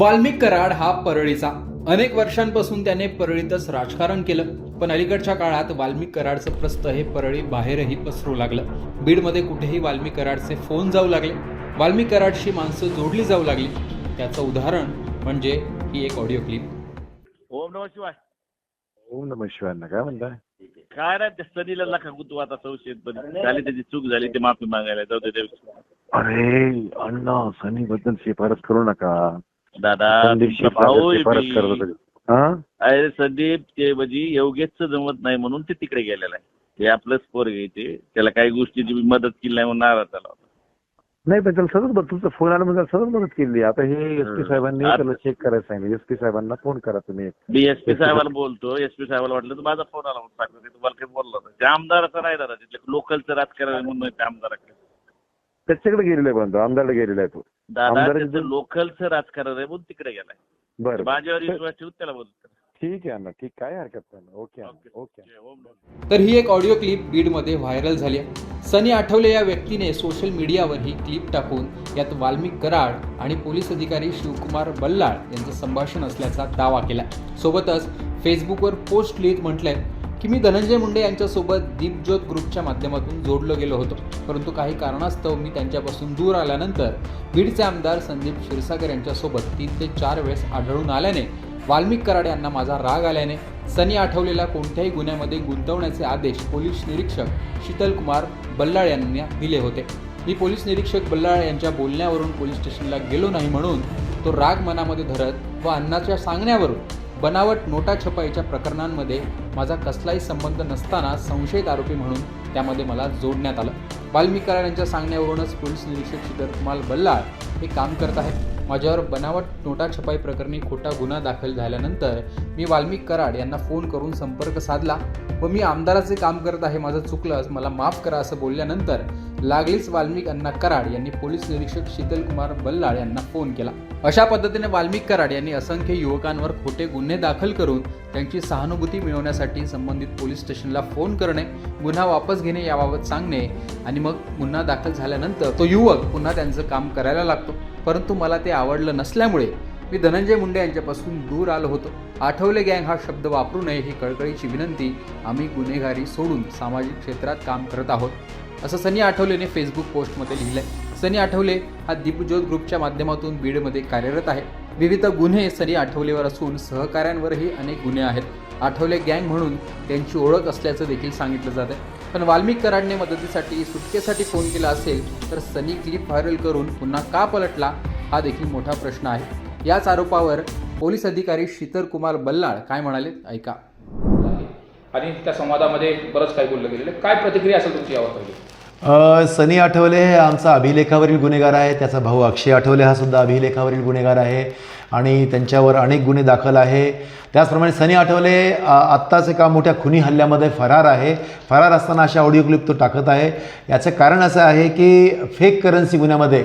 वाल्मिक कराड हा परळीचा. अनेक वर्षांपासून त्याने परळीतच राजकारण केलं. पण अलीकडच्या काळात वाल्मिक कराडचं प्रस्त हे परळी बाहेरही पसरू लागलं. बीडमध्ये कुठेही वाल्मिक कराडचे फोन जाऊ लागले. वाल्मिक कराडशी माणसं जोडली जाऊ लागली. त्याचं उदाहरण म्हणजे ही एक ऑडिओ क्लिप ओम नम शिवाय. ओम नम शिवाय. काय म्हणताय? काय त्या सनीला गुंतू आता संशयित झाली त्याची चूक झाली ते माफी मागायला. जाऊ दे देव. अरे अण्णा सनी बद्दल शिफारस करू नका. दादा भाऊ आहे हा? अरे संदीप ते म्हणजे योगेशचं जमत नाही म्हणून ते तिकडे गेलेलं आहे. ते आपलंच पोर घ्यायचे त्याला काही गोष्टीची मदत केली नाही म्हणून नाराज झाला होता. नाही पण त्याला सतत बघ तुमचा फोन आला म्हणजे सतत मदत केली. आता हे एस पी. साहेबांनी त्याला चेक करायला सांगितलं. एस पी साहेबांना फोन करा तुम्ही. मी एस पी साहेबाला बोलतो. एस पी साहेबाला वाटलं तर माझा फोन आला म्हणून सांगतो. तुम्हाला काही बोललो नाही. ते आमदाराचं नाही दादा. तिथले लोकलचं राजकारण आहे म्हणून ते आमदाराकडे. त्याच्याकडे गेलेला आहे बंधू. आमदारला गेलेला आहे तो. दादा त्याचं लोकलचं राजकारण आहे म्हणून तिकडे गेलाय. बरं माझ्यावर. विश्वास ठेवून त्याला बोलतो. ठीक आहे अण्णा ठीक काय हरकत नाही ओके ओके. तर ही एक ऑडिओ क्लिप बीडमध्ये व्हायरल झाली आहे. सनी आठवले या व्यक्तीने सोशल मीडियावर ही क्लिप टाकून यात वाल्मिक कराड आणि पोलीस अधिकारी शिवकुमार बल्लाळ यांचं संभाषण असल्याचा दावा केला. सोबतच फेसबुकवर पोस्ट लिहित म्हटलंय की मी धनंजय मुंडे यांच्यासोबत दीपज्योत ग्रुपच्या माध्यमातून जोडलो गेलो होतो. परंतु काही कारणास्तव मी त्यांच्यापासून दूर आल्यानंतर बीडचे आमदार संदीप क्षीरसागर यांच्यासोबत तीन ते चार वेळेस आढळून आल्याने वाल्मिक कराड यांना माझा राग आल्याने सनी आठवलेला कोणत्याही गुन्ह्यामध्ये गुंतवण्याचे आदेश पोलीस निरीक्षक शीतल कुमार बल्लाळ यांना दिले होते. मी पोलीस निरीक्षक बल्लाळ यांच्या बोलण्यावरून पोलीस स्टेशनला गेलो नाही म्हणून तो राग मनामध्ये धरत व अण्णाच्या सांगण्यावरून बनावट नोटा छपाईच्या प्रकरणांमध्ये माझा कसलाही संबंध नसताना संशयित आरोपी म्हणून त्यामध्ये मला जोडण्यात आलं. वाल्मिक यांच्या सांगण्यावरूनच पोलीस निरीक्षक श्रीधर कुमार बल्लाळ हे काम करत आहेत. माझ्यावर बनावट नोटा छपाई प्रकरणी खोटा गुन्हा दाखल झाल्यानंतर मी वाल्मिक कराड यांना फोन करून संपर्क साधला व मी आमदाराचे काम करत आहे माझं चुकलंच मला माफ करा असं बोलल्यानंतर लागलीच वाल्मिक अण्णा कराड यांनी पोलीस निरीक्षक शीतल कुमार बल्लाळ यांना फोन केला. अशा पद्धतीने वाल्मिक कराड यांनी असंख्य युवकांवर खोटे गुन्हे दाखल करून त्यांची सहानुभूती मिळवण्यासाठी संबंधित पोलीस स्टेशनला फोन करणे गुन्हा वापस घेणे याबाबत सांगणे आणि मग गुन्हा दाखल झाल्यानंतर तो युवक पुन्हा त्यांचं काम करायला लागतो. परंतु मला ते आवडलं नसल्यामुळे मी धनंजय मुंडे यांच्यापासून दूर आलो होतो. आठवले गँग हा शब्द वापरू नये ही कळकळीची विनंती. आम्ही गुन्हेगारी सोडून सामाजिक क्षेत्रात काम करत आहोत. असं सनी आठवलेने फेसबुक पोस्टमध्ये लिहिलंय. सनी आठवले हा दीपज्योत ग्रुपच्या माध्यमातून बीडमध्ये कार्यरत आहे. विविध गुन्हे सनी आठवलेवर असून सहकाऱ्यांवरही अनेक गुन्हे आहेत. आठवले गँग म्हणून त्यांची ओळख असल्याचं देखील सांगितलं जात आहे पण वाल्मिक कराडने मदतीसाठी सुटकेसाठी फोन केला असेल तर सनी क्लिप व्हायरल करून पुन्हा का पलटला हा देखील मोठा प्रश्न आहे. याच आरोपावर पोलीस अधिकारी शीतर कुमार बल्लाळ काय म्हणाले ऐका. आणि त्या संवादामध्ये बरंच काही बोललं गेलेलं. काय प्रतिक्रिया असेल तुमची यावर पहिली? सनी आठवले हे आमचा अभिलेखावरील गुन्हेगार आहे त्याचा भाऊ अक्षय आठवले हा सुद्धा अभिलेखावरील गुन्हेगार आहे. आणि त्यांच्यावर अनेक गुन्हे दाखल आहे. त्याचप्रमाणे सनी आठवले आत्ताच एका मोठ्या खुनी हल्ल्यामध्ये फरार आहे. फरार असताना अशा ऑडिओ क्लिप तो टाकत आहे. याचं कारण असं आहे की फेक करन्सी गुन्ह्यामध्ये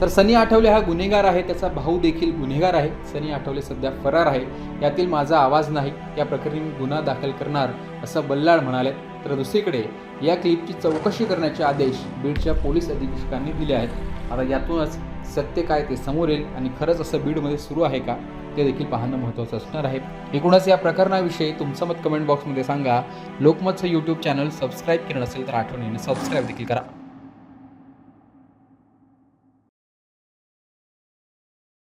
तर सनी आठवले हा गुन्हेगार आहे त्याचा भाऊ देखील गुन्हेगार आहे. सनी आठवले सध्या फरार आहे. यातील माझा आवाज नाही. या प्रकरणी मी गुन्हा दाखल करणार असं बल्लाळ म्हणाले. तर दुसरीकडे या क्लिपची चौकशी करण्याचे आदेश बीडच्या पोलीस अधीक्षकांनी दिले आहेत. आता यातूनच सत्य काय ते समोर येईल आणि खरंच असं बीडमध्ये सुरू आहे का ते देखील पाहणं महत्त्वाचं असणार आहे. एकूणच या प्रकरणाविषयी तुमचं मत कमेंट बॉक्समध्ये सांगा. लोकमतचं यूट्यूब चॅनल सबस्क्राईब केलं नसेल तर आठवणीने सबस्क्राईब देखील करा.